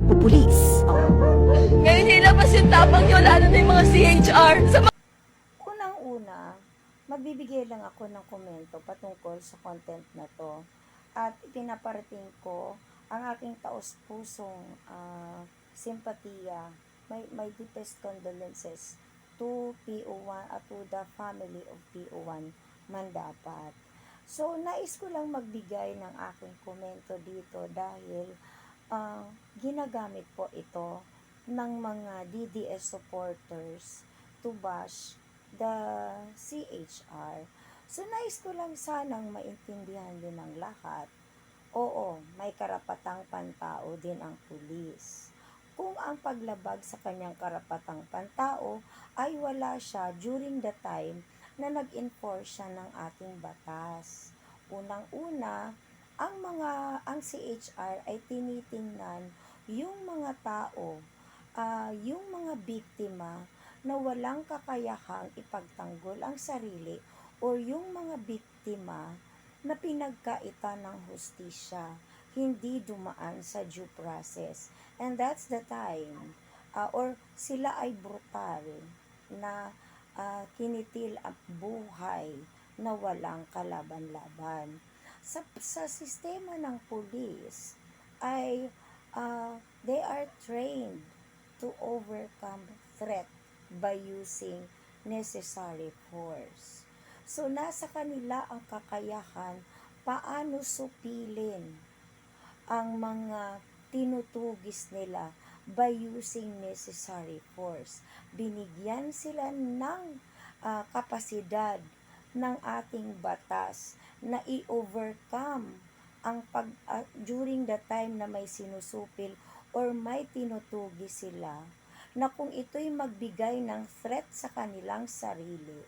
pagpupulis. Ngayon nilabas yung tapang nyo, lalo na yung mga CHR. Sa Unang-una, magbibigay lang ako ng komento patungkol sa content na to. At ipinaparating ko ang aking taos-pusong ah, simpatiya, my, my deepest condolences to PO1 at to the family of PO1 Mandapat. So, nais ko lang magbigay ng aking komento dito dahil ah, ginagamit po ito ng mga DDS supporters to bash the CHR. So, nais ko lang sanang maintindihan din ng lahat. Oo, may karapatang pantao din ang pulis. Kung ang paglabag sa kanyang karapatang pantao ay wala siya during the time na nag-enforce siya ng ating batas. Unang-una, ang mga ang CHR ay tinitingnan yung mga tao, ah, yung mga biktima na walang kakayahang ipagtanggol ang sarili o yung mga biktima na pinagkaitan ng hustisya, hindi dumaan sa due process. And that's the time, ah, or sila ay brutal na ah, kinitil ang buhay na walang kalaban-laban. Sa, sa sistema ng pulis ay ah, they are trained to overcome threat by using necessary force. So, nasa kanila ang kakayahan paano supilin ang mga tinutugis nila by using necessary force. Binigyan sila ng ah, kapasidad ng ating batas na i-overcome ang pag ah, during the time na may sinusupil or may tinutugis sila na kung ito'y magbigay ng threat sa kanilang sarili,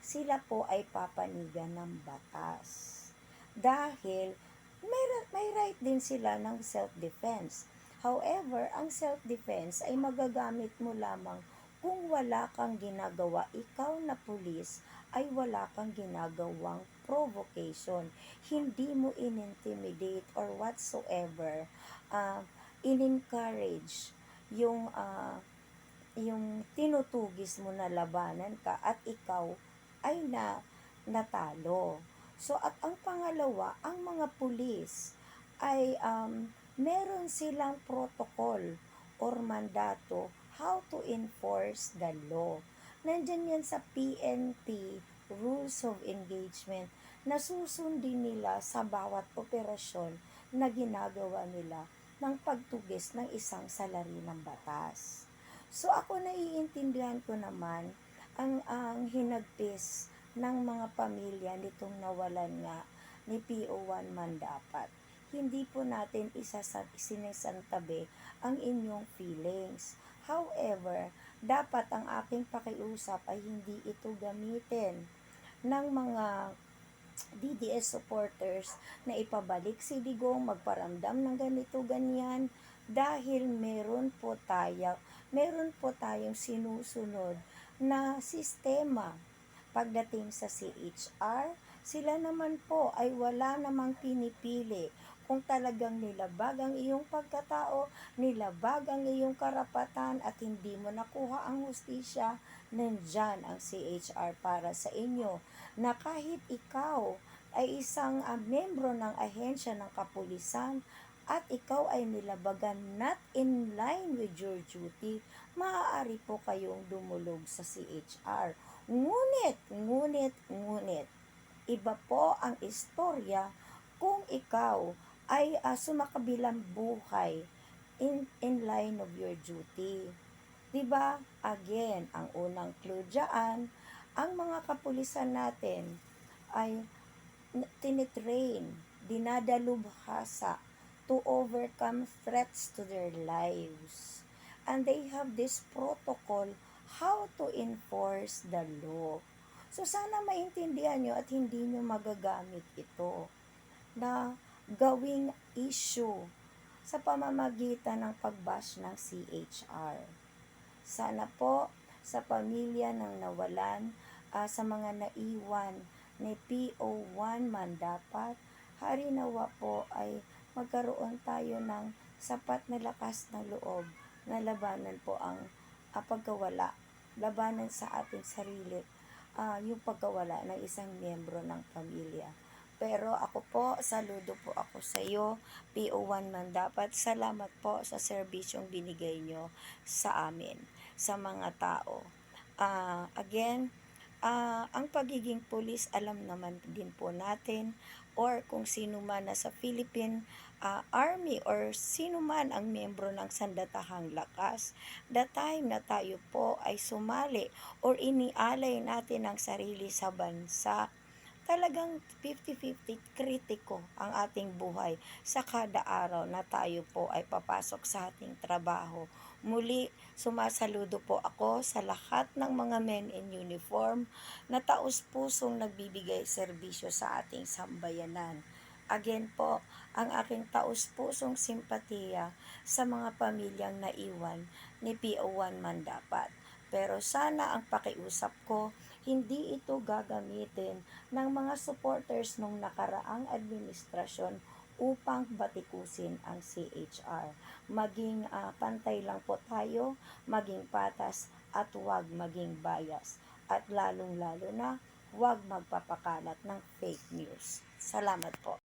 sila po ay papanigan ng batas. Dahil may, may right din sila ng self-defense. However, ang self-defense ay magagamit mo lamang kung wala kang ginagawa. Ikaw na pulis ay wala kang ginagawang provocation. Hindi mo in-intimidate or whatsoever. Uh, in-encourage yung ah, yung tinutugis mo na labanan ka at ikaw ay na natalo. So at ang pangalawa, ang mga pulis ay um, meron silang protocol or mandato how to enforce the law. Nandyan yan sa PNP Rules of Engagement na susundin nila sa bawat operasyon na ginagawa nila ng pagtugis ng isang salari ng batas. So ako naiintindihan ko naman ang ang hinagpis ng mga pamilya nitong nawalan nga ni PO1 man dapat. Hindi po natin isa sinisantabi ang inyong feelings. However, dapat ang aking pakiusap ay hindi ito gamitin ng mga DDS supporters na ipabalik si Digong magparamdam ng ganito ganyan. Dahil meron po tayo meron po tayong sinusunod na sistema. Pagdating sa CHR sila naman po ay wala namang pinipili kung talagang nilabag ang iyong pagkatao, nilabag ang iyong karapatan at hindi mo nakuha ang hustisya, nandyan ang CHR para sa inyo na kahit ikaw ay isang ah, membro ng ahensya ng kapulisan at ikaw ay nilabagan not in line with your duty, maaari po kayong dumulog sa CHR. Ngunit, ngunit, ngunit, iba po ang istorya kung ikaw ay ah, sumakabilang buhay in, in line of your duty. 'Di ba? Again, ang unang clue dyan, ang mga kapulisan natin ay tinitrain, dinadalubhasa to overcome threats to their lives. And they have this protocol how to enforce the law. So sana maintindihan nyo at hindi nyo magagamit ito na gawing issue sa pamamagitan ng pagbash ng CHR. Sana po sa pamilya ng nawalan, ah, sa mga naiwan ni PO1 man dapat, harinawa po ay magkaroon tayo ng sapat na lakas ng loob na labanan po ang ah, pagkawala, labanan sa ating sarili, ah, yung pagkawala ng isang miyembro ng pamilya. Pero ako po, saludo po ako sa iyo, PO1 man dapat. Salamat po sa serbisyong binigay nyo sa amin, sa mga tao. Ah, again, ah, ang pagiging pulis, alam naman din po natin, or kung sino man nasa Philippine ah, Army or sino man ang miyembro ng sandatahang lakas, the time na tayo po ay sumali or inialay natin ang sarili sa bansa, talagang 50-50 kritiko ang ating buhay sa kada araw na tayo po ay papasok sa ating trabaho. Muli, sumasaludo po ako sa lahat ng mga men in uniform na taus-pusong nagbibigay serbisyo sa ating sambayanan. Again po, ang aking taus-pusong simpatiya sa mga pamilyang naiwan ni PO1 man dapat. Pero sana ang pakiusap ko, hindi ito gagamitin ng mga supporters ng nakaraang administrasyon upang batikusin ang CHR. Maging ah, pantay lang po tayo, maging patas at huwag maging bias. At lalong-lalo na, huwag magpapakalat ng fake news. Salamat po.